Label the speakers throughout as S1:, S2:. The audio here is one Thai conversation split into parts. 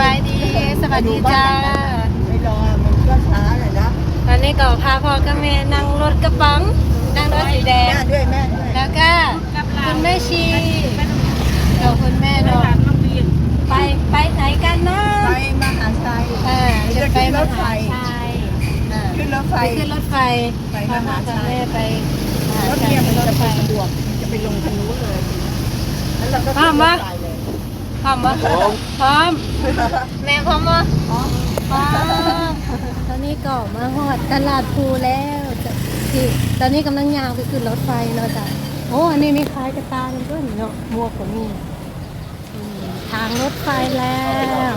S1: บายดี สวัสดีจ้า
S2: ไม่รอมันก็ช้าเลยนะ
S1: ตอนนี้ก็พาพ่อกับแม่นั่งรถกระป๋อง นั่งรถสีแดง
S2: แม่ด้วยแม่ด้วย
S1: แล้วก็คุณแม่ชีกับคุณแม่เนาะไปไปไหนกันเนาะ
S2: ไปมหาชัย
S1: อ่าจะไปมหาชัยอ่า
S2: ขึ้นรถไฟ
S1: ไปขึ้นรถไฟ
S2: ไปมหาชัย
S1: พพ่อกับแม่ไปมหาร
S2: ถ
S1: ชัย
S2: เนี่ยมัน
S1: รถ
S2: จะ
S1: ไฟ
S2: ไปสะดวกจะไปลงทางนู้นเลยแล้วเราก็
S1: พร้อมปะ
S2: ขึ้นรถไฟเลย
S1: พร้อมปะพร้อม แม่พร้อมปะ
S2: อ๋อ
S1: พร้อมตอนนี้ก็มาฮอดตลาดภูแล้วจะที่ตอนนี้กำลังยางไปขึ้นรถไฟเนาะจ้ะโอ้อันนี้มีคล้ายกระตาด้วยเนาะหมวกก็มีอืมทางรถไฟแล้ว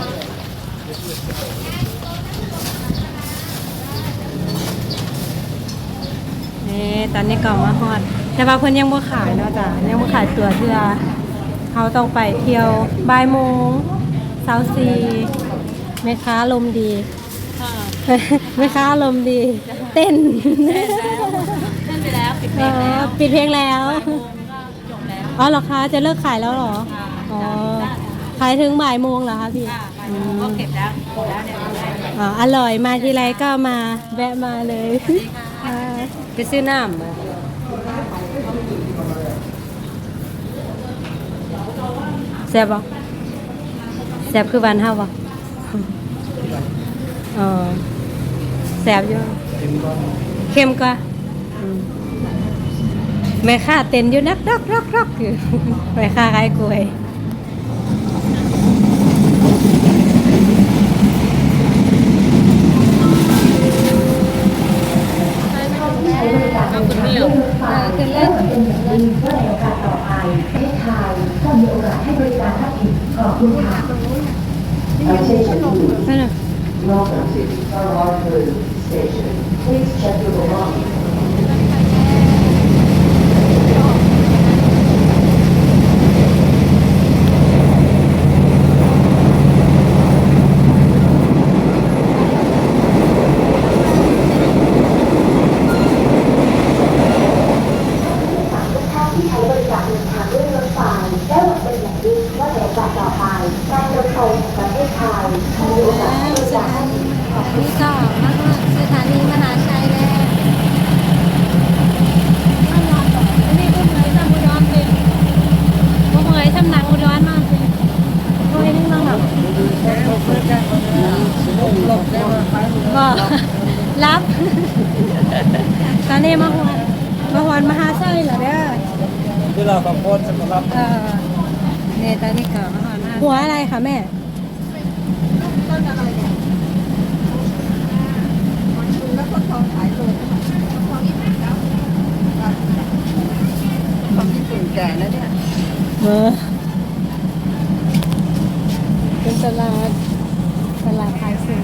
S1: นี่ตอนนี้ก็มาฮอด แต่ว่าเพิ่นยังบ่ขายเนาะจ้ะยังบ่ขายตัวเทื่อ เขาต้องไปเที่ยวบ่ายโมงเช้าซีแม่ค้าลมณ์ดีแม่ค้าลมณ์ดี เต้น
S3: เล่นไปแล้วปิดเพล
S1: อ๋
S3: งแล้ว
S1: อปิดเพลงแล้ว
S3: โมงก็จบแล้ว
S1: อ๋อเหรอคะจะเลิกขายแล้วเหรออ๋อขายถึงบ่ายโมงเหรอคะพี่
S3: ค่ะบ่ายโมงก็เก็บแล้วเก็บแล้วเนี่ยเอาได้เลย
S1: อ๋ออร่อยมาทีไรก็มาแวะมาเลย ค่ะไปซื้อน้ำมา แซ่บบ่แซ่บคือบ้านเฮาบ่อ๋อแซ่บอยู่เข้มกว่าอืมแม่ค้าเต้นอยู่นักรักรักรักอยู่แม่ค้าขายกล้วย
S3: เอาคุณไม่เหลือ
S1: เออขึ้นเล่น
S4: น่ะ Welcome to Star Station. Please check your belongings. นนี้มา
S1: ฮอดมาฮอดมาหาชัยเหรอเด้อ
S2: ที่เราสองคนจะมารับ
S1: เออเนี่ยตอนนี้ก็มาฮอดมหาหัวอะไรคะแม่
S2: ต้นอะไรเนี่ยแล้วก็ทองขายเลยทองญี่นแล้วทองญี่ปุ่นแก่แล้วเนี่ย
S1: เออเป็นตลาดตลาดขายสิ่ง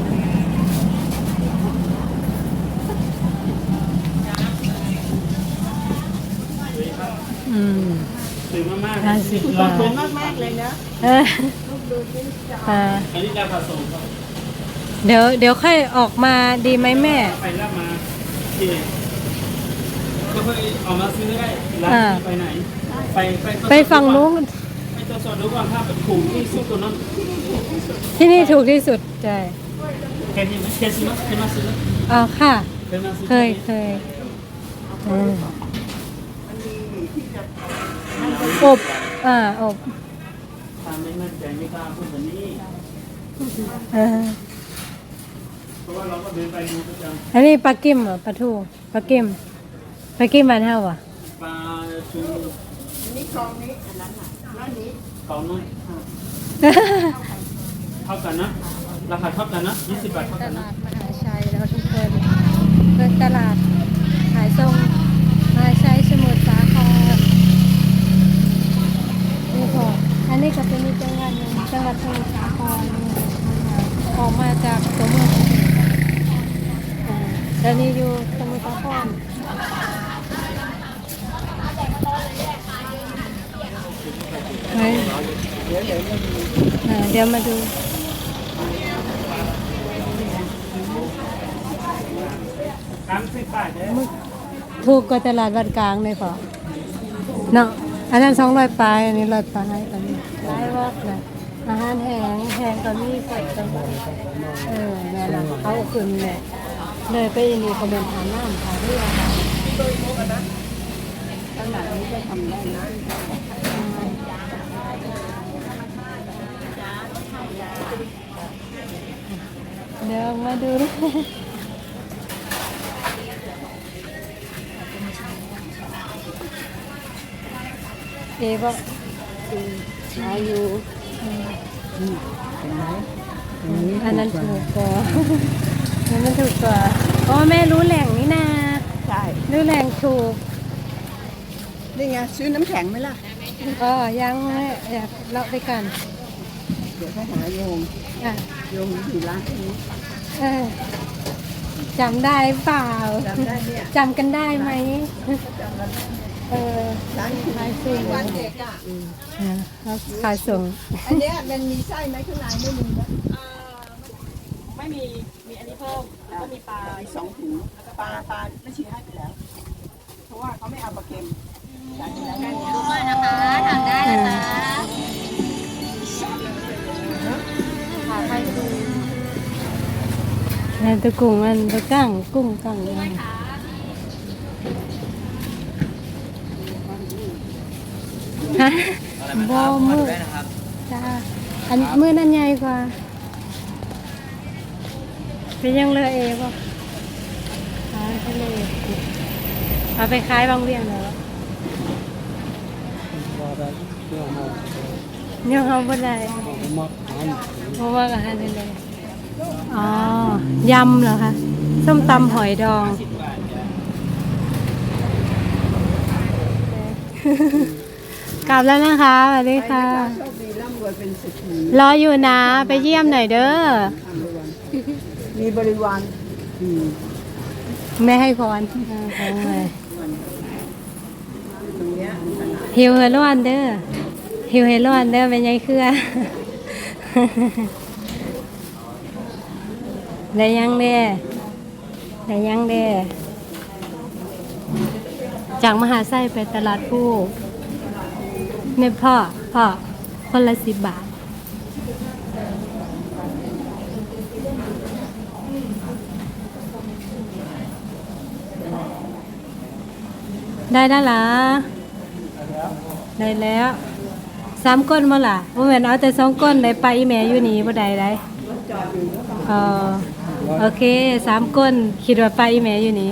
S1: อืม
S5: ตื่นมาก
S1: ห้าสิบบาท
S2: มากมากๆเลยนะ
S1: เอออ่า
S5: ๆอันนี้ราคาส่งครับ
S1: เดี๋ยวเดี๋ยวค่อยออกมาดีไหมแม่
S5: ไปรับมาที่ก็ค่อยเอามาซื้อได้ร้าน
S1: อ่า
S5: ไปไหน ไปไป
S1: ไปฝั่งนู้น
S5: ไปตรวจสอบดูก่อนถ้าแบบถูกที่สุดตัวนั้น
S1: ที่นี่ถูกที่สุดใช่
S5: เคยเห็นไหมเคยซื้อไหมเคยมาซื้อไหม
S1: อ๋อค่ะ
S5: เคยมาซื้อ
S1: เคยเคย อืมอบอ่าอบ
S5: ตามไม่มั่นใจไม่กล้าพูดแบบนี้
S1: เออ
S5: เพราะว่าเราก็เดินไปดูประจ
S1: อันนี้ปลากิมเหรอปลาทูปลากิมปลากิมบ้านเฮาอะำ
S5: ปลาชู
S2: นี่คลองนี้อันนั้นอะร้านนี้
S5: เขาน้อยเท่ากันนะ ราคาเท่ากันนะ20บาทเท่า
S1: ต
S5: กันนะ
S1: ลาดมหาชัยแล้วทุกคนเป็นตลาดขายส่งมหาชัยสมุทรสาครนี่พ อันนี้ก็เป็นอีกจังหวัดหนึงจังหวัดสมุทรสาครออกมาจากตัวเมืองอ่าแล้วนี่อยู่สมุทรสาครเฮ้ยอ่าเดี๋ยวมาดู
S5: มืด
S1: ถูกกว่าตลาดวัดกลางเลยพอเนาะ อันนั้นสองร้อยปลายอันนี้ร้อยปลายอันนี้ร้ายวอกนะอาหารแห้งแห้งก็ก็มีกดตรงเออนั่นล่ะเขาเอาขึ้นเนี่ยเลยไปนี่ขบวนฐานน้ำค่ะเรือค่ะ
S2: ขนาดนี้ก็ทำได้นะ
S1: เดี๋ยวมาดู เอ๋บอก
S2: อายุเห็นไหม
S1: อันนั้นถูกกว่าอันนั้นถูกกว่าอ๋อแม่รู้แหล่งนี่นา
S2: ใช่
S1: รู้แหล่งถูก
S2: นี่ไงซื้อน้ำแข็งไหมล่ะ
S1: อ๋อยังแม่อยากเลาะด้วยกัน
S2: เดี๋ยวไปหาโยม
S1: อะ
S2: โยมอยู่ร้านนี้
S1: เออจำได้เปล่า
S2: จำได้เนี่ย
S1: จำกันได้ไหม เออ
S2: ร้านคุณ
S1: ขายส่ง
S2: วันเด็กอะ
S1: อะครับขายส่ง
S2: อันเนี้ยมันมีไส้ไหมข้างในไม่มีนะ
S3: ไม่มี มีอันนี้เพิ่ม แล้วก็มีปลา
S2: มีสองถุงปลาปลาไม่ชี้ให้ไปแล้ว เพราะว่าเขาไม่เอาปลาเค็มใส่ไปแล้วกันเนี่ย
S3: ด้วยนะคะทานได้นะคะ
S1: แม่ตะกุ้งมันตะกั้งกุ้งกั้งยั ฮะบอมือจ้าอันมือนั่นใหญ่กว่าเป็นยังเลยเอป่ะขายทะเลเอาไปขายบางเวียงเหรอ
S5: ว่าได้เรื่องเฮา
S1: ยังเอาบ่ได้
S5: ผมมักทาน
S1: เพราะว่าอาหารทะเลอ๋อยำเหรอคะส้มตำหอยดอง กลับแล้วนะคะสวัสดีค่ะ
S2: โชคดีร่ำรวยเป็นเศรษฐี
S1: รออยู่นะ ไปเยี่ยมหน่อยเด้อ
S2: ทำรวยมีบริวารอืม
S1: ไม่ให้พรอ่าของเลย
S2: ตรงเนี้ยขนาด
S1: หิวเฮลอนเด้อหิวเฮลอนเด้อเป็นยังเครือ ได้ยังเด้ได้ยังเด้จากมหาไส้ไปตลาดผู้ เนี่ยพ่อ พ่อ คนละสิบบาท ได้แล้วล่ะได้แล้วสามก้นมาล่ะว่าเหมือนเอาแต่สองก้นได้ไปอีแม่อยู่นี่บ่ได้ได้เออโอเคสามก้นคิดว่าไปอีแม่อยู่นี่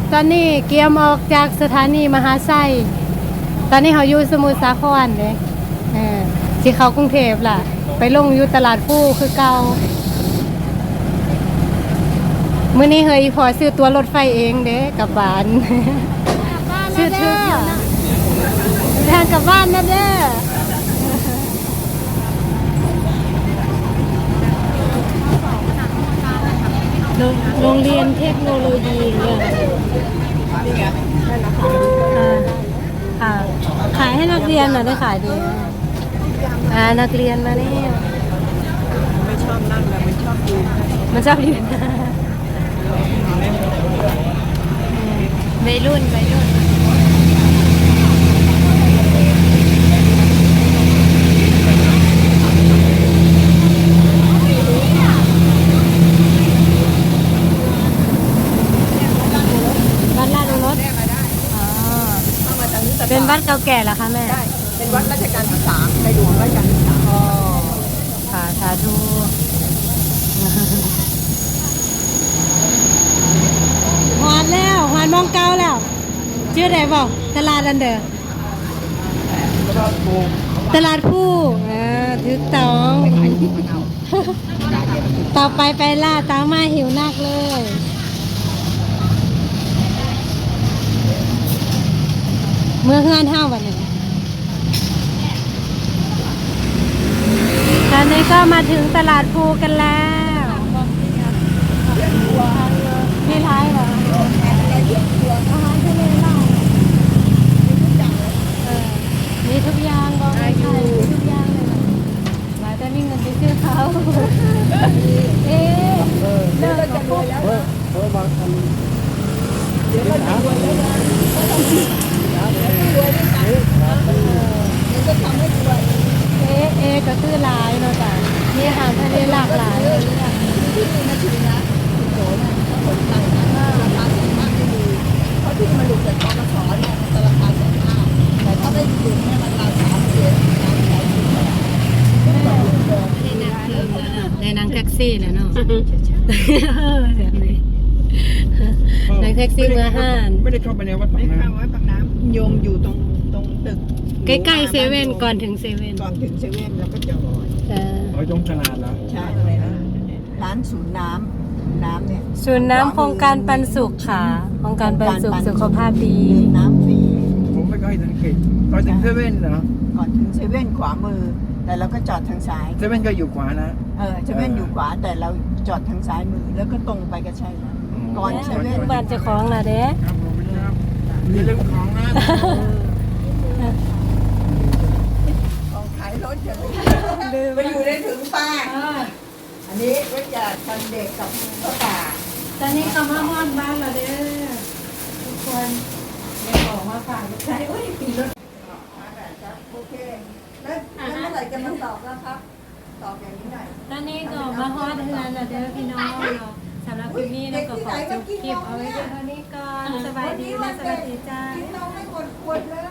S1: ตอนนี้เกียมออกจากสถานีมหาไซตอนนี้เขาอยู่สมุทรสาครเลยเออสิเขากรุงเทพล่ะ ไปลงอยู่ตลาดผู้คือเก่ามื้อนี้เฮยพอซื้อตัวรถไฟเองเด้กลับบ้านซื้อทึกอยู่นะทางกลับบ้านนะเด้อโรงโรงเรียนเทคโนโลยีเนี่ย อ่าค่ะขายให้นักเรียนหน่อยได้ขายดีอ่านักเรียนมานี่
S2: ไม่ชอบนั่งแล้วไม่ชอบยืน
S1: มันชอบยืนวัยรุ่นวัยรุ่นบ้านลาดรถอ๋อ
S2: เข้ามาทางนี้ตะ
S1: เป็นวัดเก่าแก่เหรอคะแม่
S2: ได้เป็นวัดราชการที่สามในหลวงรัชกาลที่สาม
S1: อ๋อค่ะสาธุหวานแล้วหวานมองเก้าแล้วชื่ออะไรบอกตลาดอันเดอร์ตลาดผู้เออถูกต้องต่อไปไปล่าตามมาหิวนักเลย เมื่อเฮือนห้าวันนี้ตอนนี้ก็มาถึงตลาดภูกันแล้ว มีท้ายเหรอ หลายเนาะจ้ะมีอาหารทะเลหลากหลายเลยอะ
S2: เขาที่มาหลุดจากกองสอนเนี่ยมันจะราคาแสนห้าแต่ถ้าได้หลุดเนี่ยมันราคาสามเดือน
S1: ในนางแท็กซี่แหล้วเนาะแบบนี้นางแท็กซี่เมื่อห้าน
S5: ไม่ได้เข้าไปในวัดปาก
S2: ไม่
S5: น้
S2: ข้าไว้ปากน้ำโยมอยู่ตรงตรงตึก
S1: ใกล้ๆเซเว่นก่อนถึงเซเว่น
S2: ก่อนถึงเซเว่นแล้วก็จอด
S1: เออำ
S5: เอาตรงตลาดแล้ว
S2: ใช่อะไรนะร้านศูนย์น้ำน้ำเนี่ย
S1: ศูนย์น้ำโครงการปันสุขค่ะโครงการปันสุขสุขภาพดี
S2: น้ำฟรี
S5: ผมไม่ค่อยสังเกตตอนถึงเซเว่นเหรอ
S2: ก่อนถึงเซเว่นขวามือ แต่เราก็จอดทางซ้าย
S5: เซเว่นก็อยู่ขวานะ
S2: เออเซเว่นอยู่ขวาแต่เราจอดทางซ้ายมือแล้วก็ตรงไปก็ใช่แล้วก่อนเซเว่น
S1: บ้านเจ้าของน่ะเด้
S5: ครับผมครับอย่าลืมของนะ
S2: ของขายรถจะไปอยู่ได้ถึงป้า อันนี้ไว้จะทันเด็กกับพ่อป่า
S1: ตอนนี้ก็มาฮอดบ้านแล้วเด้อทุกคนได้ของมาฝากใช้อุ้ยปีรถ
S2: โอเค แล้วแล้วเมื่อไหร่จะมาตอบแล้วครับตอบอย่างนี้หน่อย
S1: ตอนนี้ก็มาฮอดเฮือนแล้วเด้อพี่น้องเนาะสำหรับคลิปนี้เราก็ขอจบคลิปเอาไว้เพียงเท่านี้ก่อนสบายดีและสวัสดีจ้า
S2: กินนมไม่หมดขวดเลย